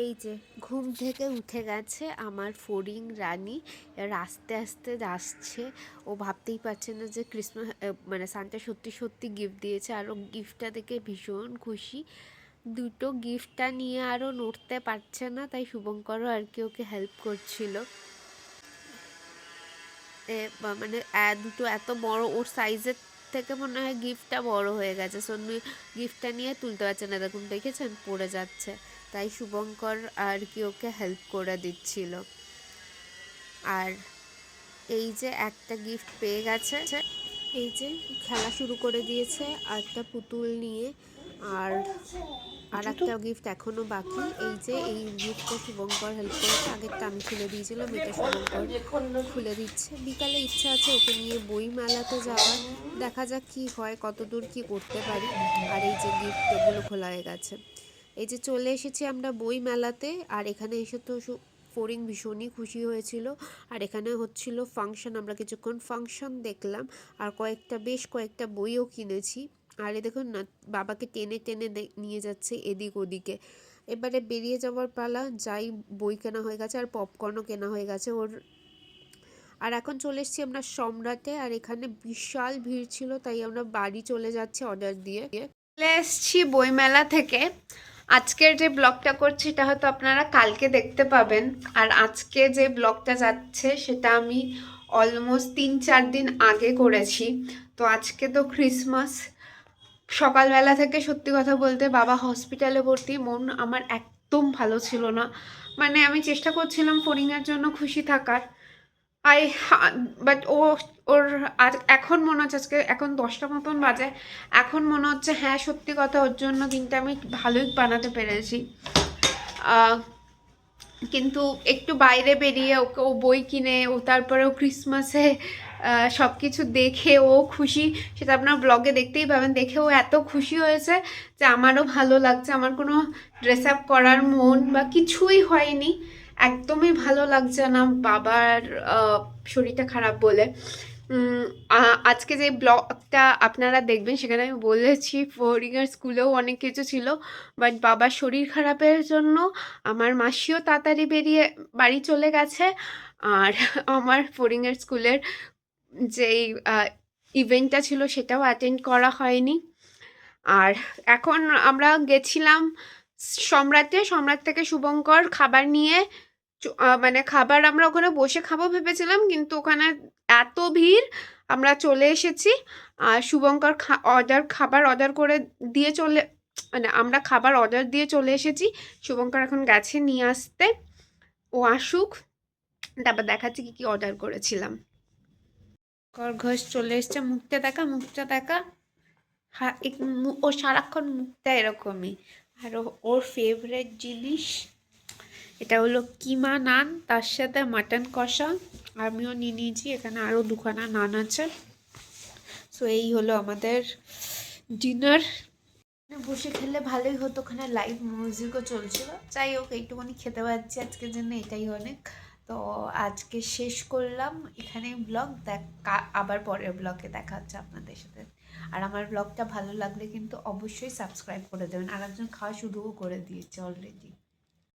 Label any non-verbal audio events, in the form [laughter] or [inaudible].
এই যে, ঘুম থেকে উঠে গেছে আমার ফড়িং রানী। আস্তে আস্তে আসছে ও ভাবতেই পারছে না যে ক্রিসমাস মানে সান্টা সত্যি সত্যি গিফট দিয়েছে আর ও গিফটটা দেখে ভীষণ খুশি। দুটো গিফটটা নিয়ে আরও নড়তে পারছে না, তাই শুভঙ্করও আর কি ওকে হেল্প করছিল। মানে দুটো এত বড় ওর সাইজের থেকে মনে হয় গিফটটা বড় হয়ে গেছে। সন্নু গিফটটা নিয়ে তুলতে পারছে না। দেখুন, দেখেছেন? পড়ে যাচ্ছে। তাই শুভঙ্কর আর কি ওকে হেল্প করে দিচ্ছিল। আর এই যে একটা গিফট পেয়ে গেছে। এই যে খেলা শুরু করে দিয়েছে। একটা পুতুল নিয়ে আর আর একটা গিফট এখনও বাকি। এই যে এই গিফটটা শুভঙ্কর হেল্প করেছে। আগেরটা আমি খুলে দিয়েছিলাম এটা শুভঙ্কর খুলে দিচ্ছে। বিকালে ইচ্ছা আছে ওকে নিয়ে বই মেলাতে যাওয়ার। দেখা যাক কি হয় কতদূর কি করতে পারি। আর এই যে গিফট ওগুলো খোলা হয়ে গেছে। এই যে চলে এসেছি আমরা বই মেলাতে আর এখানে এসে তো ফোরিং ভীষণই খুশি হয়েছিল। আর এখানে হচ্ছিল ফাংশন আমরা কিছুক্ষণ ফাংশন দেখলাম। আর কয়েকটা বেশ কয়েকটা বইও কিনেছি। আর দেখুন না, বাবাকে টেনে টেনে নিয়ে যাচ্ছে এদিক ওদিকে। এবারে বেরিয়ে যাওয়ার পালা, যাই বই কেনা হয়ে গেছে আর পপকর্নও কেনা হয়ে গেছে ওর। আর এখন চলে এসেছি আমরা সম্রাটে, আর এখানে বিশাল ভিড় ছিল, তাই আমরা বাড়ি চলে যাচ্ছি অর্ডার দিয়ে। চলে এসেছি বইমেলা থেকে। আজকের যে ব্লগটা করছি, এটা হয়তো আপনারা কালকে দেখতে পাবেন। আর আজকে যে ব্লগটা যাচ্ছে, সেটা আমি অলমোস্ট তিন চার দিন আগে করেছি। তো আজকে তো ক্রিসমাস সকালবেলা থেকে সত্যি কথা বলতে বাবা হসপিটালে ভর্তি। মন আমার একদম ভালো ছিল না। মানে আমি চেষ্টা করছিলাম ফড়িংয়ের জন্য খুশি থাকার। আই বাট ও, ওর আজ, এখন মনে হচ্ছে আজকে, এখন দশটা মতন বাজে। এখন মনে হচ্ছে হ্যাঁ সত্যি কথা, ওর জন্য দিনটা আমি ভালোই বানাতে পেরেছি। কিন্তু একটু বাইরে বেরিয়ে ওকে ও বই কিনে, ও তারপরে ও ক্রিসমাসে সব কিছু দেখে ও খুশি। সেটা আপনার ব্লগে দেখতেই পাবেন। দেখে ও এত খুশি হয়েছে যে আমারও ভালো লাগছে। আমার কোনো ড্রেস আপ করার মন বা কিছুই হয়নি। একদমই ভালো লাগছে না। বাবার শরীরটা খারাপ বলে। আজকে যে ব্লগটা আপনারা দেখবেন, সেখানে আমি বলেছি ফরিগার স্কুলেও অনেক কিছু ছিল বাট বাবার শরীর খারাপের জন্য আমার মাসিও তাড়াতাড়ি বেরিয়ে বাড়ি চলে গেছে। আর [laughs] আমার ফরিঙের স্কুলের যেই ইভেন্টটা ছিল, সেটাও অ্যাটেন্ড করা হয়নি। আর এখন আমরা গেছিলাম সম্রাটে। সম্রাট থেকে শুভঙ্কর খাবার নিয়ে মানে খাবার আমরা ওখানে বসে খাব ভেবেছিলাম, কিন্তু ওখানে এত ভিড়, আমরা চলে এসেছি। আর শুভঙ্কর অর্ডার খাবার অর্ডার করে দিয়ে চলে মানে আমরা খাবার অর্ডার দিয়ে চলে এসেছি। শুভঙ্কর এখন গেছে নিয়ে আসতে। ও আসুক, তারপর দেখাচ্ছি কি কি অর্ডার করেছিলাম। কর ঘোষ চলে এসছে, মুখটা দেখা মুখটা দেখা। ও সারাক্ষণ মুখটা এরকমই। আর ওর ফেভারেট জিনিস এটা হলো কিমা নান, তার সাথে মাটন কষা। আমিও নিয়ে নিয়েছি, এখানে আরও দুখানা নান আছে। সো এই হলো আমাদের ডিনার বসে খেলে ভালোই হতো, ওখানে লাইভ মিউজিকও চলছিল। যাই হোক এইটুকুনি খেতে পারছি আজকের জন্য, এটাই অনেক। তো, আজকে শেষ করলাম এখানে ব্লগ দেখ আবার পরের ব্লগে দেখা হচ্ছে আপনাদের সাথে। আর আমার ব্লগটা ভালো লাগলে কিন্তু অবশ্যই সাবস্ক্রাইব করে দেবেন। আর একজন খাওয়া শুরুও করে দিয়েছে অলরেডি